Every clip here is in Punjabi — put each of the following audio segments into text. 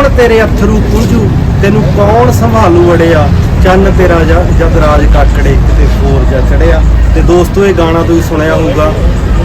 ਕੌਣ ਤੇਰੇ ਅਥਰੂ ਪੂੰਝੂ? ਤੈਨੂੰ ਕੌਣ ਸੰਭਾਲੂ ਅੜਿਆ? ਚੰਨ ਤੇਰਾ ਜਦ ਰਾਜ ਕਾਕੜੇ ਕਿਤੇ ਹੋਰ ਜਾ ਚੜਿਆ। ਤੇ ਦੋਸਤੋ, ਇਹ ਗਾਣਾ ਤੁਸੀਂ ਸੁਣਿਆ ਹੋਊਗਾ।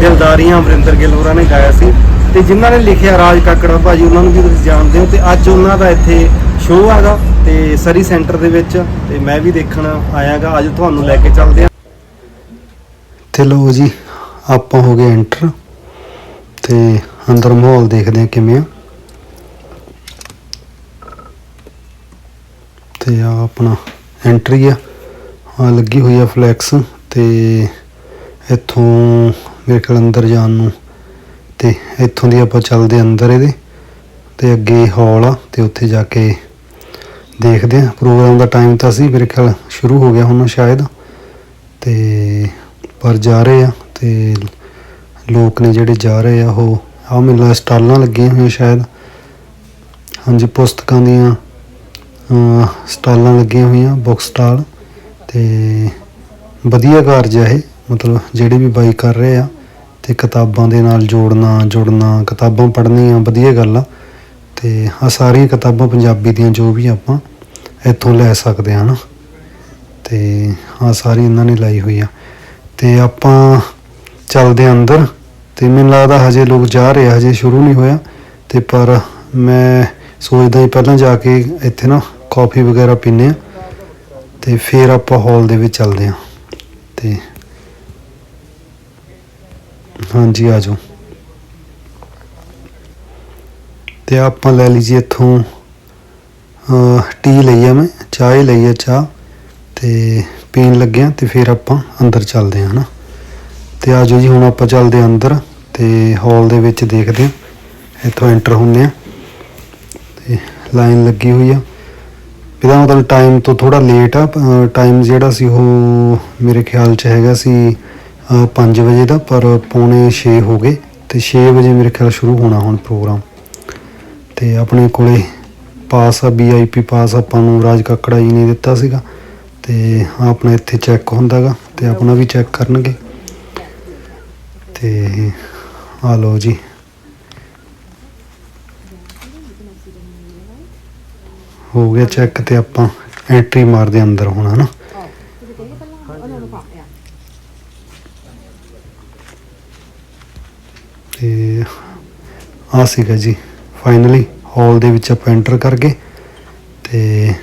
ਦਿਲਦਾਰੀਆਂ ਅਮਰਿੰਦਰ ਗਿੱਲ ਹੋਰਾਂ ਨੇ ਗਾਇਆ ਸੀ। ਤੇ ਜਿਨ੍ਹਾਂ ਨੇ ਲਿਖਿਆ ਰਾਜ ਕਾਕੜਾ ਭਾਜੀ, ਉਹਨਾਂ ਨੂੰ ਵੀ ਤੁਸੀਂ ਜਾਣਦੇ ਹੋ। ਤੇ ਅੱਜ ਉਹਨਾਂ ਦਾ ਇੱਥੇ ਸ਼ੋਅ ਹੈਗਾ। ਤੇ ਸਰੀ ਸੈਂਟਰ ਦੇ ਵਿੱਚ, ਤੇ ਮੈਂ ਵੀ ਦੇਖਣ ਆਇਆਗਾ। ਅੱਜ ਤੁਹਾਨੂੰ ਲੈ ਕੇ ਚੱਲਦੇ ਆ। ਤੇ ਲੋ ਜੀ, ਆਪਾਂ ਹੋ ਗਏ ਐਂਟਰ ਤੇ ਅੰਦਰ ਮਾਹੌਲ ਦੇਖਦੇ ਆ ਕਿਵੇਂ ਆ। ਤੇ ਆ ਆਪਣਾ ਐਂਟਰੀ ਆ। ਆ ਲੱਗੀ ਹੋਈ ਆ ਫਲੈਕਸ ਤੇ ਇੱਥੋਂ ਮੇਰੇ ਖਿਆਲ ਅੰਦਰ ਜਾਣ ਨੂੰ ਤੇ ਇੱਥੋਂ ਦੀ ਆਪਾਂ ਚੱਲਦੇ ਆ ਅੰਦਰ ਇਹਦੇ ਤੇ ਅੱਗੇ ਹਾਲ ਆ ਤੇ ਉੱਥੇ ਜਾ ਕੇ ਦੇਖਦੇ ਆ ਪ੍ਰੋਗਰਾਮ ਦਾ ਟਾਈਮ ਤਾਂ ਸੀ, ਮੇਰੇ ਖਿਆਲ ਸ਼ੁਰੂ ਹੋ ਗਿਆ ਹੁਣ ਸ਼ਾਇਦ। ਤੇ ਪਰ ਜਾ ਰਹੇ ਆ ਤੇ ਲੋਕ ਨੇ ਜਿਹੜੇ ਜਾ ਰਹੇ ਆ ਉਹ ਆ ਮੇਲਾ ਸਟਾਲਾਂ ਲੱਗੀਆਂ ਹੋਈਆਂ ਸ਼ਾਇਦ। ਹਾਂਜੀ, ਪੁਸਤਕਾਂ ਦੀਆਂ ਸਟਾਲਾਂ ਲੱਗੀਆਂ ਹੋਈਆਂ ਬੁੱਕ ਸਟਾਲ ਤੇ ਵਧੀਆ ਕਾਰਜ ਹੈ ਇਹ। ਮਤਲਬ ਜਿਹੜੇ ਵੀ ਬਾਈ ਕਰ ਰਹੇ ਆ ਤੇ ਕਿਤਾਬਾਂ ਦੇ ਨਾਲ ਜੋੜਨਾ, ਜੁੜਨਾ, ਕਿਤਾਬਾਂ ਪੜ੍ਹਨੀਆਂ, ਵਧੀਆ ਗੱਲ ਆ। ਤੇ ਆ ਸਾਰੀਆਂ ਕਿਤਾਬਾਂ ਪੰਜਾਬੀ ਦੀਆਂ ਜੋ ਵੀ ਆਪਾਂ ਇੱਥੋਂ ਲੈ ਸਕਦੇ ਹਾਂ ਨਾ ਤੇ ਆ ਸਾਰੀ ਇਹਨਾਂ ਨੇ ਲਾਈ ਹੋਈ ਆ। ਤੇ ਆਪਾਂ ਚੱਲਦੇ ਹਾਂ ਅੰਦਰ ਤੇ ਮੈਨੂੰ ਲੱਗਦਾ ਹਜੇ ਲੋਕ ਜਾ ਰਹੇ ਆ, ਹਜੇ ਸ਼ੁਰੂ ਨਹੀਂ ਹੋਇਆ। ਤੇ ਪਰ ਮੈਂ ਸੋਚਦਾ ਹੀ ਪਹਿਲਾਂ ਜਾ ਕੇ ਇੱਥੇ ਨਾ ਕਾਫੀ ਵਗੈਰਾ ਪੀਨੇ ਆ ਤੇ ਫਿਰ ਆਪਾਂ ਹਾਲ ਦੇ ਵਿੱਚ ਚੱਲਦੇ ਆ ਤੇ ਹਾਂਜੀ, ਆ ਜਾਓ। ਤੇ ਆਪਾਂ ਲੈ ਲਈ ਜੀ ਇੱਥੋਂ ਟੀ ਲਈ ਆ ਮੈਂ, ਚਾਹ ਹੀ ਲਈ ਆ ਚਾਹ ਤੇ ਪੀਣ ਲੱਗਿਆ ਤੇ ਫਿਰ ਆਪਾਂ ਅੰਦਰ ਚੱਲਦੇ ਹਾਂ ਨਾ ਤੇ ਜਾਓ ਜੀ, ਹੁਣ ਆਪਾਂ ਚੱਲਦੇ ਹਾਂ ਅੰਦਰ ਤੇ ਹਾਲ ਦੇ ਵਿੱਚ ਦੇਖਦੇ ਹਾਂ ਇੱਥੋਂ ਐਂਟਰ ਹੁੰਦੇ ਆ ਤੇ ਲਾਈਨ ਲੱਗੀ ਹੋਈ ਆ। ਇਹਦਾ ਮਤਲਬ ਟਾਈਮ ਤੋਂ ਥੋੜਾ ਲੇਟ ਆ ਟਾਈਮ ਜਿਹੜਾ ਸੀ ਉਹ ਮੇਰੇ ਖਿਆਲ 'ਚ ਹੈਗਾ ਸੀ 5 ਵਜੇ ਦਾ, ਪਰ ਪੌਣੇ 6 ਹੋ ਗਏ ਤੇ 6 ਵਜੇ ਮੇਰੇ ਖਿਆਲ ਸ਼ੁਰੂ ਹੋਣਾ ਹੁਣ ਪ੍ਰੋਗਰਾਮ ਤੇ ਆਪਣੇ ਕੋਲੇ ਪਾਸ ਆ ਵੀਆਈਪੀ ਪਾਸ ਆਪਾਂ ਨੂੰ ਰਾਜ ਕੱਕੜਾ ਜੀ ਨੇ ਦਿੱਤਾ ਸੀਗਾ ਤੇ ਆਪਣਾ ਇੱਥੇ ਚੈੱਕ ਹੁੰਦਾਗਾ ਤੇ ਆਪਣਾ ਵੀ ਚੈੱਕ ਕਰਨਗੇ। ਤੇ ਆ ਲਓ ਜੀ। ਹੋ ਗਿਆ ਚੈੱਕ ਤੇ ਆਪਾਂ ਐਂਟਰੀ ਮਾਰਦੇ ਅੰਦਰ ਹੁਣ, ਹਨਾ? ਤੇ ਆ ਸੀਗਾ ਜੀ ਫਾਈਨਲੀ ਹਾਲ ਦੇ ਵਿੱਚ ਆਪਾਂ ਐਂਟਰ ਕਰ ਗਏ ਤੇ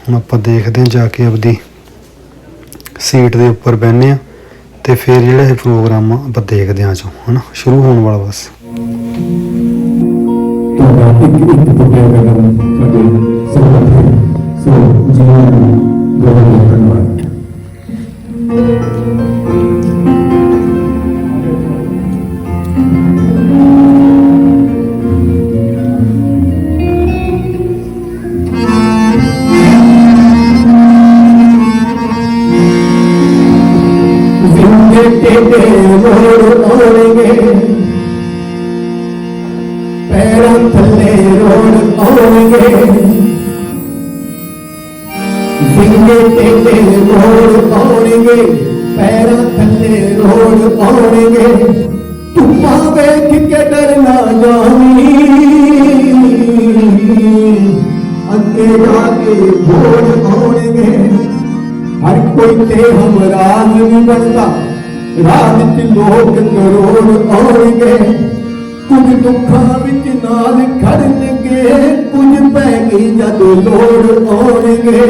ਹੁਣ ਆਪਾਂ ਦੇਖਦੇ ਹਾਂ ਜਾ ਕੇ ਆਪਦੀ ਸੀਟ ਦੇ ਉੱਪਰ ਬਹਿੰਦੇ ਆ ਤੇ ਫਿਰ ਜਿਹੜਾ ਇਹ ਪ੍ਰੋਗਰਾਮ ਆ, ਆਪਾਂ ਦੇਖਦੇ ਹਾਂ ਜੋ ਹਨਾ? ਸ਼ੁਰੂ ਹੋਣ ਵਾਲਾ ਬਸ। ਤੁਹਾਡਾ ਇੱਕ ਇੱਕ ਟੁਕੜਾ ਸਾਡੇ ਸਬਕ ਹੈ ਸੋ ਜੀਵਨ ਬਹੁਤ ਬਹੁਤ ਧੰਨਵਾਦ ਜ਼ਿੰਦੇ ਟੇਡੇ ਮੋੜ ਰੋੜ ਆਉਣਗੇ ਵਿੰਗੇ ਰੋੜ ਆਉਣਗੇ ਪੈਰਾਂ ਥੱਲੇ ਰੋੜ ਆਉਣਗੇ ਧੁੱਪਾਂ ਵੇਖ ਕੇ ਡਰ ਨਾ ਅੱਗੇ ਜਾ ਕੇ ਭੋੜ ਆਉਣਗੇ ਹਰ ਕੋਈ ਤੇ ਹਮਰਾਹ ਨਹੀਂ ਬਣਦਾ। ਰਾਤ ਚ ਲੋਕ ਕਰੋੜ ਆਉਣਗੇ ਕੁਝ ਦੁੱਖਾਂ ਵਿੱਚ ਨਾਲ ਖੜਨਗੇ ਕੁਝ ਪੈ ਗਈ ਜਦ ਲੋੜ ਆਉਣਗੇ।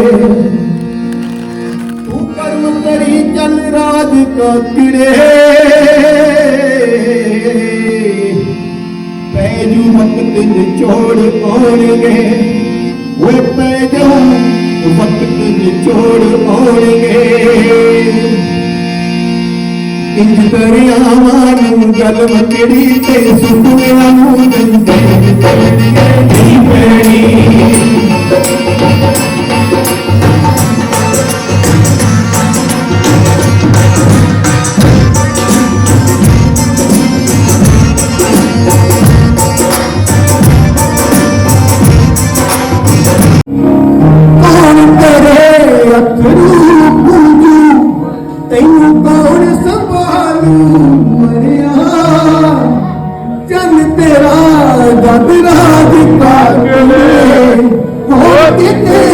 ਤੂੰ ਕਰਮ ਕਰੀ ਚੱਲ ਰਾਜ ਕਾਕੜੇ ਪੈ ਜੂ ਵਕਤ ਨਿਚੋੜ ਆਉਣਗੇ। ਓਏ ਪੈ ਜਾਊ, ਵਕਤ ਨਿਚੋੜ ਆਉਣਗੇ। ਇੰਜ ਦਰਿਆਵਾਂ ਨੂੰ ਗਲ ਮਕੜੀ ਤੇ ਸੁਣਿਆ ਨੂੰ ਮਰਿਆ ਚੰਨ ਤੇਰਾ ਜਦ ਰਾਜ ਕਾਗਲੇ ਹੋ ਕਿਤੇ